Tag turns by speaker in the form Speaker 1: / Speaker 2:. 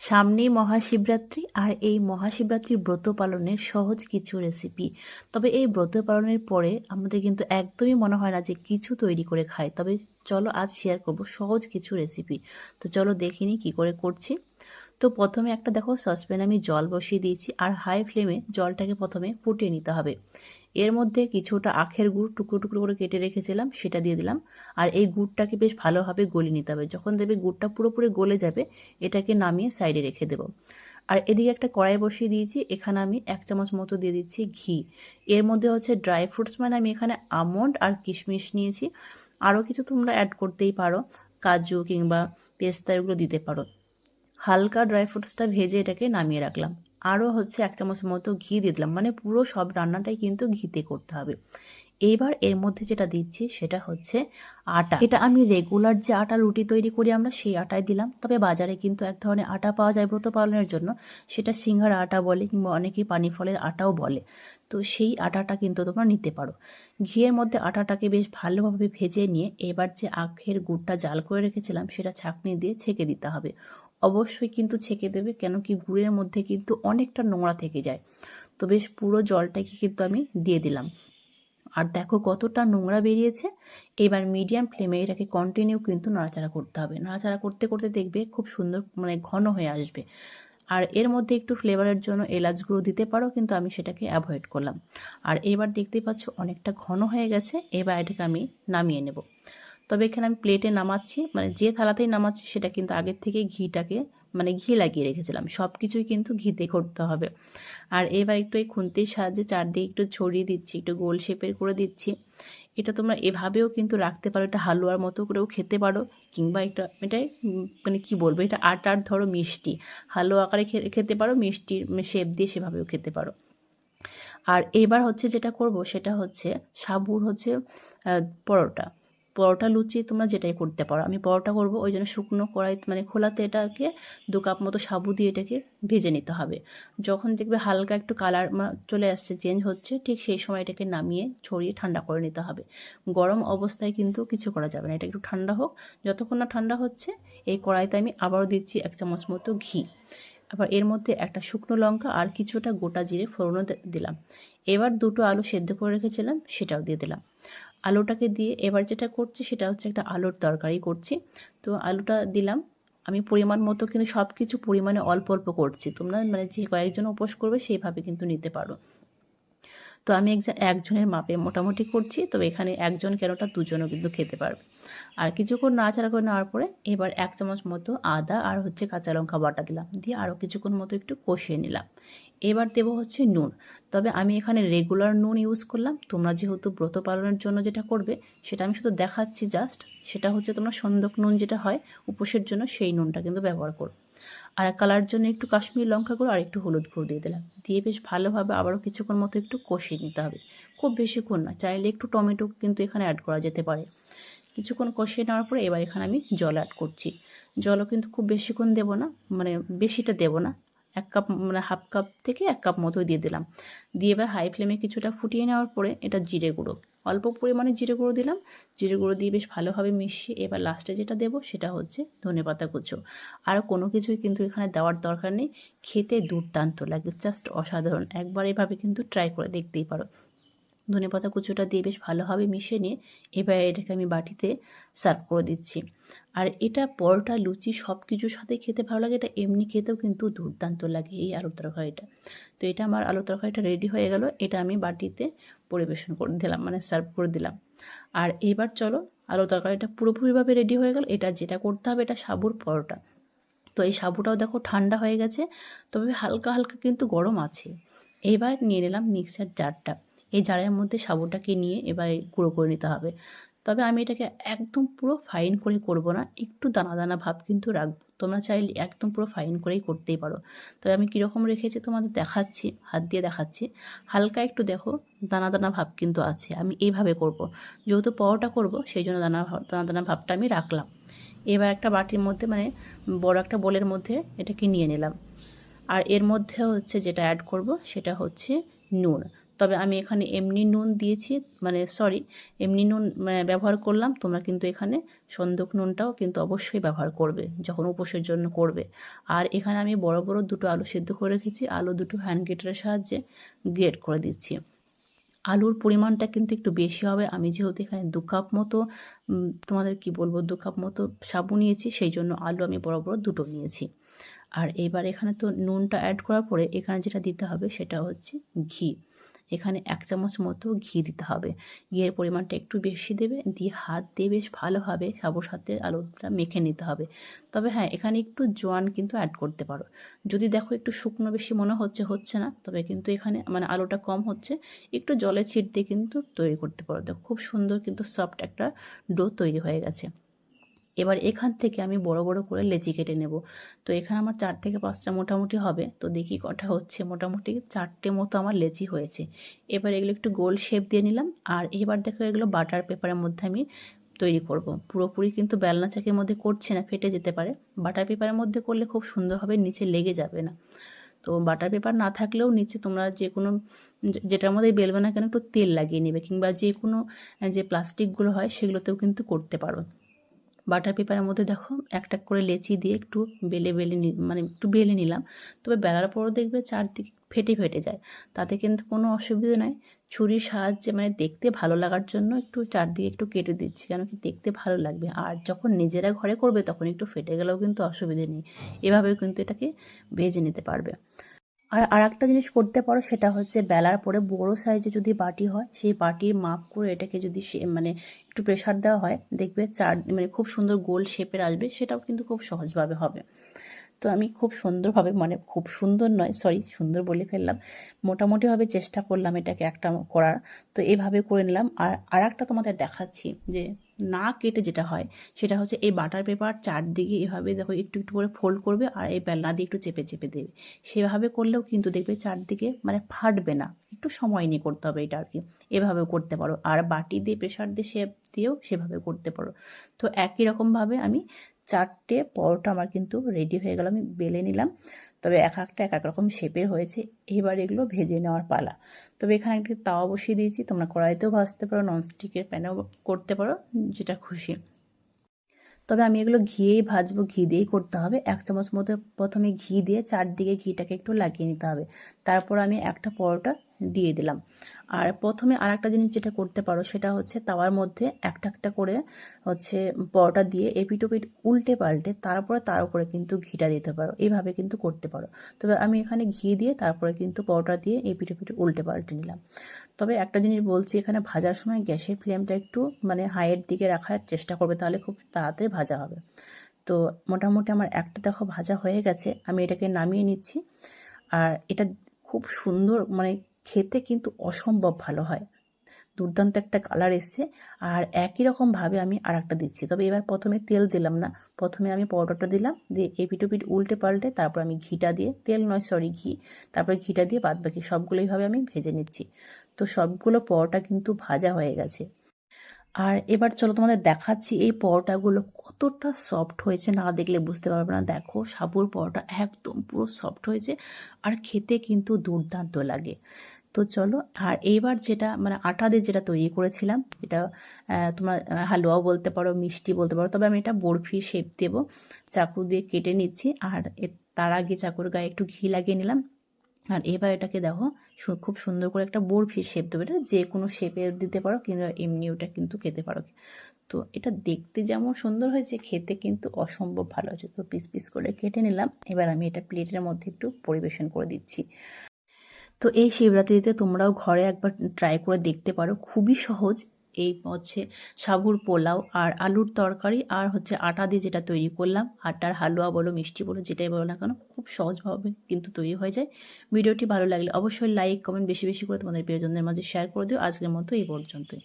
Speaker 1: সামনেই মহাশিবরাত্রি আর এই মহাশিবরাত্রির ব্রত পালনের সহজ কিছু রেসিপি তবে এই ব্রত পালনের পরে আমাদের কিন্তু একদমই মনে হয় না যে কিছু তৈরি করে খাই। তবে চলো আজ শেয়ার করব সহজ কিছু রেসিপি তো চলো দেখিনি কি করে করছি। তো প্রথমে একটা দেখো সসপ্যান আমি জল বসিয়ে দিয়েছি আর হাই ফ্লেমে জলটাকে প্রথমে ফুটিয়ে নিতে হবে। এর মধ্যে কিছুটা আখের গুড় টুকরো টুকরো করে কেটে রেখেছিলাম, সেটা দিয়ে দিলাম। আর এই গুড়টাকে বেশ ভালোভাবে গলিয়ে নিতে হবে। যখন দেবে গুড়টা পুরোপুরি গলে যাবে, এটাকে নামিয়ে সাইডে রেখে দেবো। আর এদিকে একটা কড়াই বসিয়ে দিয়েছি, এখানে আমি এক চামচ মতো দিয়ে দিচ্ছি ঘি। এর মধ্যে হচ্ছে ড্রাই ফ্রুটস মানে আমি এখানে আমন্ড আর কিশমিশ নিয়েছি। আরও কিছু তোমরা অ্যাড করতেই পারো, কাজু কিংবা পেস্তা এগুলো দিতে পারো। হালকা ড্রাই ফ্রুটসটা ভেজে এটাকে নামিয়ে রাখলাম। আরও হচ্ছে এক চামচ মতো ঘি দিয়ে দিলাম। মানে পুরো সব রান্নাটাই কিন্তু ঘিতে করতে হবে। এবার এর মধ্যে যেটা দিচ্ছি সেটা হচ্ছে আটা। এটা আমি রেগুলার যে আটা রুটি তৈরি করি আমরা সেই আটাই দিলাম। তবে বাজারে কিন্তু এক ধরনের আটা পাওয়া যায় ব্রত পালনের জন্য। সেটা সিঙ্গার আটা বলে কিংবা অনেকেই পানি ফলের আটাও বলে। তো সেই আটাটা কিন্তু তোমরা নিতে পারো। ঘিয়ের মধ্যে আটাটাকে বেশ ভালোভাবে ভেজে নিয়ে এবার যে আখের গুড়টা জাল করে রেখেছিলাম সেটা ছাঁকনি দিয়ে ছেঁকে দিতে হবে। অবশ্যই কিন্তু ছেঁকে দেবে, কেন কি গুড়ের মধ্যে কিন্তু অনেকটা নোংরা থেকে যায়। তো বেশ পুরো জলটাকে কিন্তু আমি দিয়ে দিলাম। আর দেখো কতটা নোংরা বেরিয়েছে। এবার মিডিয়াম ফ্লেমে এটাকে কন্টিনিউ কিন্তু নাড়াচাড়া করতে হবে। নাড়াচাড়া করতে করতে দেখবে খুব সুন্দর মানে ঘন হয়ে আসবে। আর এর মধ্যে একটু ফ্লেভারের জন্য এলাচ গুঁড়ো দিতে পারো, কিন্তু আমি সেটাকে অ্যাভয়েড করলাম। আর এবার দেখতেই পাচ্ছ অনেকটা ঘন হয়ে গেছে। এবার এটাকে আমি নামিয়ে নেব। তবে এখানে আমি প্লেটে নামাচ্ছি মানে যে থালাতেই নামাচ্ছি সেটা কিন্তু আগের থেকে ঘিটাকে মানে ঘি লাগিয়ে রেখেছিলাম। সব কিছুই কিন্তু ঘিতে করতে হবে। আর এবার একটু এই খুন্তির সাহায্যে চারদিকে একটু ছড়িয়ে দিচ্ছি, একটু গোল শেপের করে দিচ্ছি। এটা তোমরা এভাবেও কিন্তু রাখতে পারো, এটা হালুয়ার মতো করেও খেতে পারো, কিংবা এটা এটাই মানে কি বলব, এটা আটার ধরো মিষ্টি। হালুয়া আকারে খেতে পারো, মিষ্টির শেপ দিয়ে সেভাবেও খেতে পারো। আর এবার হচ্ছে যেটা করব, সেটা হচ্ছে সাবুর হচ্ছে পরোটা। পরোটা লুচি তোমরা যেটাই করতে পারো। আমি পরোটা করব, ওই জন্য শুকনো কড়াই মানে খোলাতে এটাকে দু কাপ মতো সাবু দিয়ে এটাকে ভেজে নিতে হবে। যখন দেখবে হালকা একটু কালার চলে আসছে চেঞ্জ হচ্ছে, ঠিক সেই সময় এটাকে নামিয়ে, ছড়িয়ে ঠান্ডা করে নিতে হবে। গরম অবস্থায় কিন্তু কিছু করা যাবে না, এটা একটু ঠান্ডা হোক। যতক্ষণ না ঠান্ডা হচ্ছে, এই কড়াইতে আমি আবারও দিচ্ছি এক চামচ মতো ঘি। আবার এর মধ্যে একটা শুকনো লঙ্কা আর কিছুটা গোটা জিরে ফোড়নও দিলাম। এবার দুটো আলু সেদ্ধ করে রেখেছিলাম, সেটাও দিয়ে দিলাম। আলুটাকে দিয়ে এবার যেটা করছি সেটা হচ্ছে একটা আলুর তরকারি করছি। তো আলুটা দিলাম। আমি পরিমাণ মতো কিন্তু সব কিছু পরিমাণে অল্প অল্প করছি। তোমরা মানে যে কয়েকজন উপোস করবে সেইভাবে কিন্তু নিতে পারো। তো আমি একজন একজনের মাপে মোটামুটি করছি। তবে এখানে একজন কেনটা দুজনও কিন্তু খেতে পারবে। আর কিছুক্ষণ নাড়াচাড়া করে নেওয়ার পরে এবার এক চামচ মতো আদা আর হচ্ছে কাঁচা লঙ্কা বাটা দিলাম। দিয়ে আরও কিছুক্ষণ মতো একটু কষিয়ে নিলাম। এবার দেব হচ্ছে নুন। তবে আমি এখানে রেগুলার নুন ইউজ করলাম। তোমরা যেহেতু ব্রত পালনের জন্য যেটা করবে, সেটা আমি শুধু দেখাচ্ছি জাস্ট সেটা হচ্ছে তোমরা সন্দক নুন যেটা হয়, উপোসের জন্য সেই নুনটা কিন্তু ব্যবহার করো। আর কালার জন্য একটু কাশ্মীরি লঙ্কা গুঁড়ো আর একটু হলুদ গুঁড়ো দিয়ে দিলাম। দিয়ে বেশ ভালোভাবে আবারও কিছুক্ষণ মতো একটু কষিয়ে নিতে হবে। খুব বেশিক্ষণ না, চাইলে একটু টমেটো কিন্তু এখানে অ্যাড করা যেতে পারে। কিছুক্ষণ কষিয়ে নেওয়ার পরে এবার এখানে আমি জল অ্যাড করছি। জলও কিন্তু খুব বেশিক্ষণ দেবো না মানে বেশিটা দেবো না। এক কাপ মানে হাফ কাপ থেকে এক কাপ মতো দিয়ে দিলাম। দিয়ে এবার হাই ফ্লেমে কিছুটা ফুটিয়ে নেওয়ার পরে এটা জিরে গুঁড়ো। অল্প পরিমাণে জিরে গুঁড়ো দিলাম। জিরে গুঁড়ো দিয়ে বেশ ভালোভাবে মিশিয়ে এবার লাস্টে যেটা দেবো সেটা হচ্ছে ধনে পাতা কুচো। আর কোনো কিছুই কিন্তু এখানে দেওয়ার দরকার নেই। খেতে দুর্দান্ত লাগে জাস্ট অসাধারণ। একবার এভাবে কিন্তু ট্রাই করে দেখতেই পারো। ধনে পাতা কুচোটা দিয়ে বেশ ভালোভাবে মিশিয়ে নিয়ে এবার এটাকে আমি বাটিতে সার্ভ করে দিচ্ছি। আর এটা পরোটা, লুচি সব কিছুর সাথে খেতে ভালো লাগে, এটা এমনি খেতেও কিন্তু দুর্দান্ত লাগে এই আলু তরকারিটা। তো এটা আমার আলু তরকারিটা রেডি হয়ে গেল, এটা আমি বাটিতে পরিবেশন করে দিলাম মানে সার্ভ করে দিলাম। আর এবার চলো আলু তরকারিটা পুরোপুরিভাবে রেডি হয়ে গেল, এটা যেটা করতে হবে এটা সাবুর পরোটা। তো এই সাবুটাও দেখো ঠান্ডা হয়ে গেছে, তবে হালকা হালকা কিন্তু গরম আছে। এবার নিয়ে নিলাম মিক্সার জারটা এই জারের মধ্যে সাবুটাকে নিয়ে এবার গুঁড়ো করে নিতে হবে। তবে আমি এটাকে একদম পুরো ফাইন করে করব না, একটু দানা দানা ভাব কিন্তু রাখব। তোমরা চাইলে একদম পুরো ফাইন করেই করতেই পারো। তবে আমি কীরকম রেখেছি তোমাদের দেখাচ্ছি, হাত দিয়ে দেখাচ্ছি। হালকা একটু দেখো, দানা দানা ভাব কিন্তু আছে, আমি এইভাবে করব। যেহেতু পরোটা করব, সেই জন্য দানা দানা দানা ভাবটা আমি রাখলাম। এবার একটা বাটির মধ্যে মানে বড় একটা বোলের মধ্যে এটাকে নিয়ে নিলাম। আর এর মধ্যে হচ্ছে যেটা অ্যাড করব, সেটা হচ্ছে নুন। তবে আমি এখানে এমনি নুন দিয়েছি মানে সরি এমনি নুন মানে ব্যবহার করলাম, তোমরা কিন্তু এখানে সন্দক নুনটাও কিন্তু অবশ্যই ব্যবহার করবে, যখন উপোসের জন্য করবে। আর এখানে আমি বড় বড় দুটো আলু সেদ্ধ করে রেখেছি, আলু দুটো হ্যান্ড গ্রেটারের সাহায্যে গ্রেট করে দিচ্ছি। আলুর পরিমাণটা কিন্তু একটু বেশি হবে, আমি যেহেতু এখানে দু কাপ মতো তোমাদের কি বলব, দু কাপ মতো সাবু নিয়েছি, সেই জন্য আলু আমি বড় বড় দুটো নিয়েছি। আর এবার এখানে তো নুনটা অ্যাড করার পরে এখানে যেটা দিতে হবে সেটা হচ্ছে ঘি। এখানে এক চামচ মতো ঘি দিতে হবে। ঘিয়ের পরিমাণটা একটু বেশি দেবে, দিয়ে হাত দিয়ে বেশ ভালোভাবে সাবুর সাথে আলুটা মেখে নিতে হবে। তবে হ্যাঁ এখানে একটু জোয়ান কিন্তু অ্যাড করতে পারো। যদি দেখো একটু শুকনো বেশি মনে হচ্ছে হচ্ছে না, তবে কিন্তু এখানে মানে আলুটা কম হচ্ছে, একটু জলে ছিট দিয়ে কিন্তু তৈরি করতে পারো। দেখো খুব সুন্দর কিন্তু সফট একটা ডো তৈরি হয়ে গেছে। এবার এখান থেকে আমি বড় বড় করে লেচি কেটে নেব। তো এখানে আমার চার থেকে পাঁচটা মোটামুটি হবে। তো দেখি কটা হচ্ছে। মোটামুটি চারটে মতো আমার লেচি হয়েছে। এবার এগুলো একটু গোল শেপ দিয়ে নিলাম। আর এবার দেখো এগুলো বাটার পেপারের মধ্যে আমি তৈরি করব। পুরোপুরি কিন্তু বেলনা চাকের মধ্যে করছে না, ফেটে যেতে পারে। বাটার পেপারের মধ্যে করলে খুব সুন্দরভাবে নিচে লেগে যাবে না। তো বাটার পেপার না থাকলেও নিচে তোমরা যে কোনো যেটার মধ্যে বেলবে না কেন একটু তেল লাগিয়ে নেবে। কিংবা যে কোনো, যে প্লাস্টিকগুলো হয় সেগুলোতেও কিন্তু করতে পারো। বাটার পেপারের মধ্যে দেখো একটা করে লেচি দিয়ে একটু বেলে বেলে মানে একটু বেলে নিলাম। তবে বেলার পরও দেখবে চারদিকে ফেটে ফেটে যায়। তাতে কিন্তু কোনো অসুবিধা নাই। ছুরির সাহায্যে মানে দেখতে ভালো লাগার জন্য একটু চারদিকে একটু কেটে দিচ্ছি কেন কি দেখতে ভালো লাগবে। আর যখন নিজেরা ঘরে করবে তখন একটু ফেটে গেলেও কিন্তু অসুবিধে নেই। এভাবেও কিন্তু এটাকে ভেজে নিতে পারবে। আর আর একটা জিনিস করতে পারো, সেটা হচ্ছে বেলার পরে বড় সাইজে যদি বাটি হয়, সেই বাটির মাপ করে এটাকে যদি মানে একটু প্রেশার দেওয়া হয়, দেখবে চার মানে খুব সুন্দর গোল শেপের আসবে, সেটাও কিন্তু খুব সহজভাবে হবে। তো আমি খুব সুন্দরভাবে মানে খুব সুন্দর নয় সরি সুন্দর বলে ফেললাম। মোটামুটিভাবে চেষ্টা করলাম এটাকে একটা করার। তো এভাবে করে নিলাম। আর আর একটা তোমাদের দেখাচ্ছি যে না কেটে যেটা হয়, সেটা হচ্ছে এই বাটার পেপার চারদিকে এভাবে দেখো একটু একটু করে ফোল্ড করবে আর এই বেলনা দিয়ে একটু চেপে চেপে দেবে। সেভাবে করলেও কিন্তু দেখবে চারদিকে মানে ফাটবে না। একটু সময় নিয়ে করতে হবে এটা আর কি এভাবে করতে পারো। আর বাটি দিয়ে প্রেশার দিয়ে শেপ দিয়েও সেভাবে করতে পারো। তো একই রকমভাবে আমি চারটে পরোটা আমার কিন্তু রেডি হয়ে গেল, আমি বেলে নিলাম। তবে এক একটা, এক এক রকম শেপের হয়েছে। এবার এগুলো ভেজে নেওয়ার পালা। তবে এখানে একটি তাওয়া বসিয়ে দিয়েছি। তোমরা কড়াইতেও ভাজতে পারো ননস্টিকের প্যানেও করতে পারো, যেটা খুশি। তবে আমি এগুলো ঘিয়েই ভাজবো, ঘি দিয়েই করতে হবে। এক চামচ মতো প্রথমে ঘি দিয়ে চারদিকে ঘিটাকে একটু লাগিয়ে নিতে হবে। তারপর আমি একটা পরোটা দিয়ে দিলাম। আর প্রথমে আর একটা জিনিস যেটা করতে পারো সেটা হচ্ছে তাওয়ার মধ্যে একটা একটা করে হচ্ছে পরোটা দিয়ে এপিটোপিট উল্টে পাল্টে তারপরে তার উপরে কিন্তু ঘিটা দিতে পারো। এইভাবে কিন্তু করতে পারো। তবে আমি এখানে ঘি দিয়ে তারপরে কিন্তু পরোটা দিয়ে এপিটোপিট উল্টে পাল্টে নিলাম। তবে একটা জিনিস বলছি, এখানে ভাজার সময় গ্যাসের ফ্লেমটা একটু মানে হাইয়ের দিকে রাখার চেষ্টা করবে, তাহলে খুব তাড়াতাড়ি ভাজা হবে। তো মোটামুটি আমার একটা দেখো ভাজা হয়ে গেছে, আমি এটাকে নামিয়ে নিচ্ছি। আর এটা খুব সুন্দর মানে খেতে কিন্তু অসম্ভব ভালো হয়। দুর্দান্ত একটা কালার এসছে। আর একই রকমভাবে আমি আর একটা দিচ্ছি। তবে এবার প্রথমে তেল দিলাম না। প্রথমে আমি পরোটাটা দিলাম। দিয়ে এপিটোপিট উল্টে পাল্টে তারপর আমি ঘিটা দিয়ে, তেল নয় সরি ঘি। তারপরে ঘিটা দিয়ে বাদ বাকি সবগুলো এইভাবে আমি ভেজে নিচ্ছি। তো সবগুলো পরোটা কিন্তু ভাজা হয়ে গেছে। আর এবার চলো তোমাদের দেখাচ্ছি এই পরোটাগুলো কতটা সফট হয়েছে। না দেখলে বুঝতে পারবে না। দেখো, সাবুর পরোটা একদম পুরো সফট হয়েছে। আর খেতে কিন্তু দুর্দান্ত লাগে। তো চলো, আর এইবার যেটা মানে আটা দিয়ে যেটা তৈরি করেছিলাম যেটা তোমরা হালুয়াও বলতে পারো, মিষ্টি বলতে পারো, তবে আমি এটা বরফির শেপ দেব। চাকু দিয়ে কেটে নিচ্ছি, আর তার আগে চাকুর গায়ে একটু ঘি লাগিয়ে নিলাম। আর এবার এটাকে দেখো খুব সুন্দর করে একটা বরফির শেপ দেবে, এটা যে কোনো শেপে দিতে পারো কিন্তু এমনি ওটা কিন্তু খেতে পারো। তো এটা দেখতে যেমন সুন্দর হয়েছে, খেতে কিন্তু অসম্ভব ভালো হয়েছে। তো পিস পিস করে কেটে নিলাম, এবার আমি এটা প্লেটের মধ্যে একটু পরিবেশন করে দিচ্ছি। তো এই শিবরাত্রিতে তোমরাও ঘরে একবার ট্রাই করে দেখতে পারো। খুবই সহজ। এই হচ্ছে সাবুর পোলাও আর আলুর তরকারি আর হচ্ছে আটা দিয়ে যেটা তৈরি করলাম। আটার হালুয়া বলো, মিষ্টি বলো, যেটাই বলো না কেন, খুব সহজভাবে কিন্তু তৈরি হয়ে যায়। ভিডিওটি ভালো লাগলে অবশ্যই লাইক কমেন্ট বেশি বেশি করে তোমাদের প্রিয়জনদের মাঝে শেয়ার করে দিও। আজকের মতো এই পর্যন্তই।